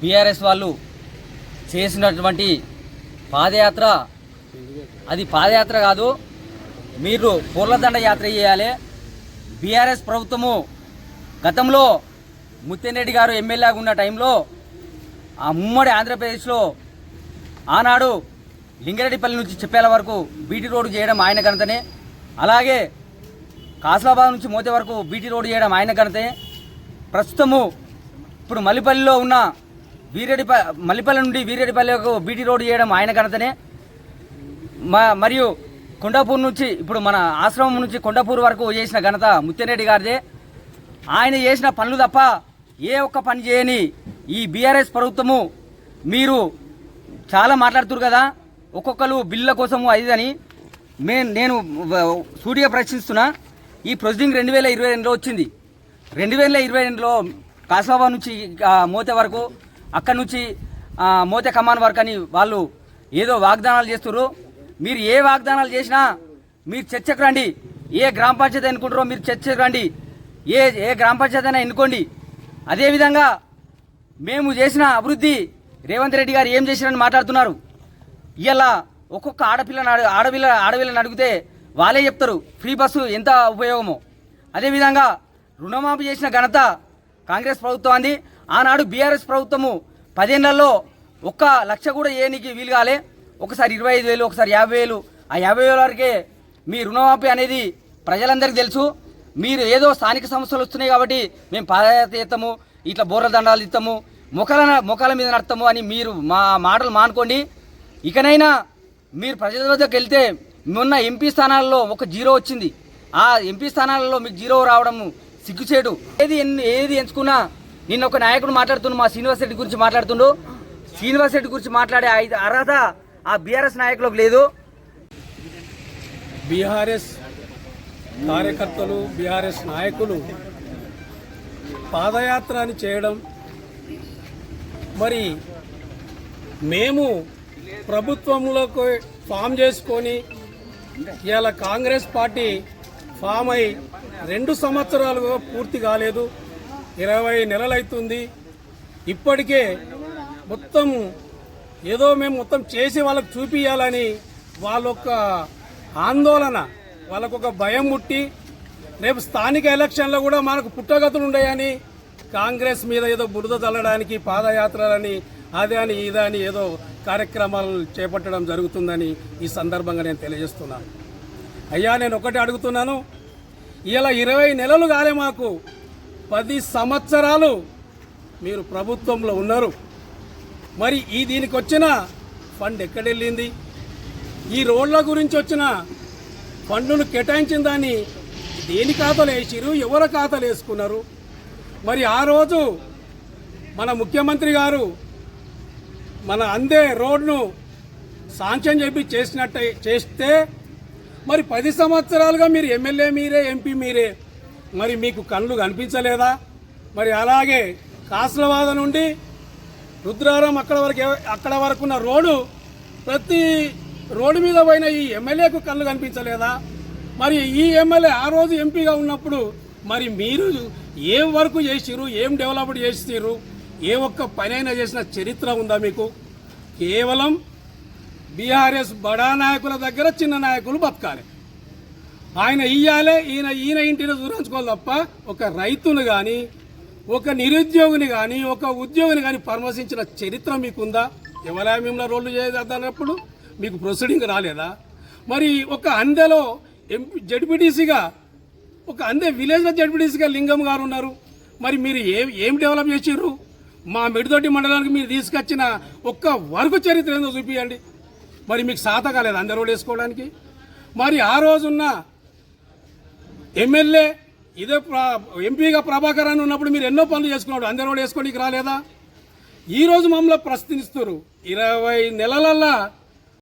BRS వాళ్ళు చేసినటువంటి పాదయాత్ర అది పాదయాత్ర కాదు మీరు పూర్లదండ యాత్ర చేయాలి. బీఆర్ఎస్ ప్రభుత్వము గతంలో ముత్యరెడ్డి గారు ఎమ్మెల్యేగా ఉన్న టైంలో ఆ ఉమ్మడి ఆంధ్రప్రదేశ్లో ఆనాడు లింగారెడ్డిపల్లి నుంచి చెప్పేల వరకు బీటీ రోడ్డు చేయడం ఆయన ఘనతనే. అలాగే కాసలాబాద్ నుంచి మోతే వరకు బీటీ రోడ్డు చేయడం ఆయన ఘనతే ప్రస్తుతము ఇప్పుడు మల్లిపల్లిలో ఉన్న వీరెడ్డి మల్లిపల్లి నుండి వీరెడ్డిపల్లి బీటీ రోడ్డు చేయడం ఆయన ఘనతనే. మరియు కొండాపూర్ నుంచి ఇప్పుడు మన ఆశ్రమం నుంచి కొండాపూర్ వరకు చేసిన ఘనత ముత్యరెడ్డి గారిదే. ఆయన చేసిన పనులు తప్ప ఏ ఒక్క పని చేయని ఈ బీఆర్ఎస్ ప్రభుత్వము మీరు చాలా మాట్లాడుతురు కదా ఒక్కొక్కరు బిల్ల కోసము అదిదని మే నేను సూటిగా ప్రశ్నిస్తున్నా ఈ ప్రొసీడింగ్ రెండు వేల ఇరవై రెండులో వచ్చింది. రెండు వేల ఇరవై రెండులో కాసాబా నుంచి మోతే వరకు అక్కడి నుంచి మోతే కమాన్ వరకు అని వాళ్ళు ఏదో వాగ్దానాలు చేస్తున్నారు మీరు ఏ వాగ్దానాలు చేసినా మీరు చర్చకు రండి. ఏ గ్రామ పంచాయతీ ఎన్నుకుంటారో మీరు చర్చకు రండి. ఏ ఏ గ్రామ పంచాయతీ అయినా ఎన్నుకోండి. అదేవిధంగా మేము చేసిన అభివృద్ధి రేవంత్ రెడ్డి గారు ఏం చేశారని మాట్లాడుతున్నారు. ఇలా ఒక్కొక్క ఆడపిల్లని ఆడపిల్ల ఆడపిల్లని అడిగితే వాళ్ళే చెప్తారు ఫ్రీ బస్సు ఎంత ఉపయోగమో. అదేవిధంగా రుణమాఫీ చేసిన ఘనత కాంగ్రెస్ ప్రభుత్వం అంది ఆనాడు బీఆర్ఎస్ ప్రభుత్వము పదేళ్ళలో ఒక్క లక్ష కూడా ఏనికి వీలు కాలే. ఒకసారి ఇరవై ఐదు వేలు ఒకసారి యాభై వేలు. ఆ యాభై వేల వరకే మీ రుణమాఫీ అనేది ప్రజలందరికీ తెలుసు. మీరు ఏదో స్థానిక సమస్యలు వస్తున్నాయి కాబట్టి మేము పాదయాత్ర ఇస్తాము ఇట్లా బోర్ల దండాలు ఇస్తాము ముఖాల ముఖాల మీద నడతాము అని మీరు మా మాటలు మానుకోండి. ఇకనైనా మీరు ప్రజల వద్దకు వెళ్తే మొన్న ఎంపీ స్థానాల్లో ఒక జీరో వచ్చింది. ఆ ఎంపీ స్థానాలలో మీకు జీరో రావడం సిగ్గుచేటు. ఏది ఎన్- ఏది ఎంచుకున్నా నిన్న ఒక నాయకుడు మాట్లాడుతుండు మా శ్రీనివాస్ రెడ్డి గురించి మాట్లాడుతుండు. శ్రీనివాస్ రెడ్డి గురించి మాట్లాడే అర్హత ఆ బీఆర్ఎస్ నాయకులకు లేదు. బీఆర్ఎస్ కార్యకర్తలు బీఆర్ఎస్ నాయకులు పాదయాత్ర అని చేయడం. మరి మేము ప్రభుత్వంలోకి ఫామ్ చేసుకొని ఇవాళ కాంగ్రెస్ పార్టీ ఫామ్ అయి రెండు సంవత్సరాలుగా పూర్తి కాలేదు. ఇరవై నెలలైతుంది. ఇప్పటికే మొత్తం ఏదో మేము మొత్తం చేసి వాళ్ళకు చూపించాలని వాళ్ళొక్క ఆందోళన వాళ్ళకొక భయం ముట్టి రేపు స్థానిక ఎలక్షన్లో కూడా మనకు పుట్టగతులు ఉన్నాయని కాంగ్రెస్ మీద ఏదో బురద చల్లడానికి పాదయాత్రలని అదే అని ఇదే అని ఏదో కార్యక్రమాలు చేపట్టడం జరుగుతుందని ఈ సందర్భంగా నేను తెలియజేస్తున్నాను అయ్యా నేను ఒకటి అడుగుతున్నాను. ఇలా ఇరవై నెలలు కాలే మాకు పది సంవత్సరాలు మీరు ప్రభుత్వంలో ఉన్నారు. మరి ఈ దీనికి వచ్చిన ఫండ్ ఎక్కడెళ్ళింది? ఈ రోడ్ల గురించి వచ్చిన ఫండ్ను కేటాయించిన దాన్ని దేని ఖాతాలు వేసిరు? ఎవరి ఖాతాలు వేసుకున్నారు? మరి ఆ రోజు మన ముఖ్యమంత్రి గారు మన అందే రోడ్ను శాంక్షన్ చెప్పి చేసినట్టే చేస్తే మరి పది సంవత్సరాలుగా మీరు ఎమ్మెల్యే మీరే ఎంపీ మీరే మరి మీకు కళ్ళు కనిపించలేదా? మరి అలాగే కాసలవాద నుండి రుద్రారం అక్కడ వరకు అక్కడ వరకు ఉన్న రోడ్డు ప్రతి రోడ్డు మీద పోయిన ఈ ఎమ్మెల్యేకు కళ్ళు కనిపించలేదా? మరి ఈ ఎమ్మెల్యే ఆ రోజు ఎంపీగా ఉన్నప్పుడు మరి మీరు ఏం వర్క్ చేసిరు ఏం డెవలప్డ్ చేసిరు ఏ ఒక్క పనైనా చేసిన చరిత్ర ఉందా మీకు? కేవలం బీఆర్ఎస్ బడా నాయకుల దగ్గర చిన్న నాయకులు బతకాలి. ఆయన ఇయ్యాలే ఈయన ఈయన ఇంటిని దూరించుకోవాలి తప్ప ఒక రైతును కానీ ఒక నిరుద్యోగిని కానీ ఒక ఉద్యోగిని కానీ పరామర్శించిన చరిత్ర మీకుందా? ఎవరా మిమ్మల్ని రోడ్లు చేద్దానప్పుడు మీకు ప్రొసీడింగ్ రాలేదా? మరి ఒక అందెలో ఎంపీ జడ్పీటీసీగా ఒక అందే విలేజ్లో జడ్పీటీసీగా లింగం గారు ఉన్నారు. మరి మీరు ఏం ఏం డెవలప్ చేసిర్రు? మా మిడిదొడ్డి మండలానికి మీరు తీసుకొచ్చిన ఒక్క వరకు చరిత్ర ఏందో చూపించండి మరి మీకు సాత కాలేదు అందరు వేసుకోవడానికి. మరి ఆ రోజున్న ఎమ్మెల్యే ఇదే ఎంపీగా ప్రభాకర్ అని ఉన్నప్పుడు మీరు ఎన్నో పనులు చేసుకున్నాడు. అందరూ వేసుకోడానికి రాలేదా? ఈ రోజు మమ్మల్ని ప్రశ్నిస్తారు ఇరవై నెలలల్లా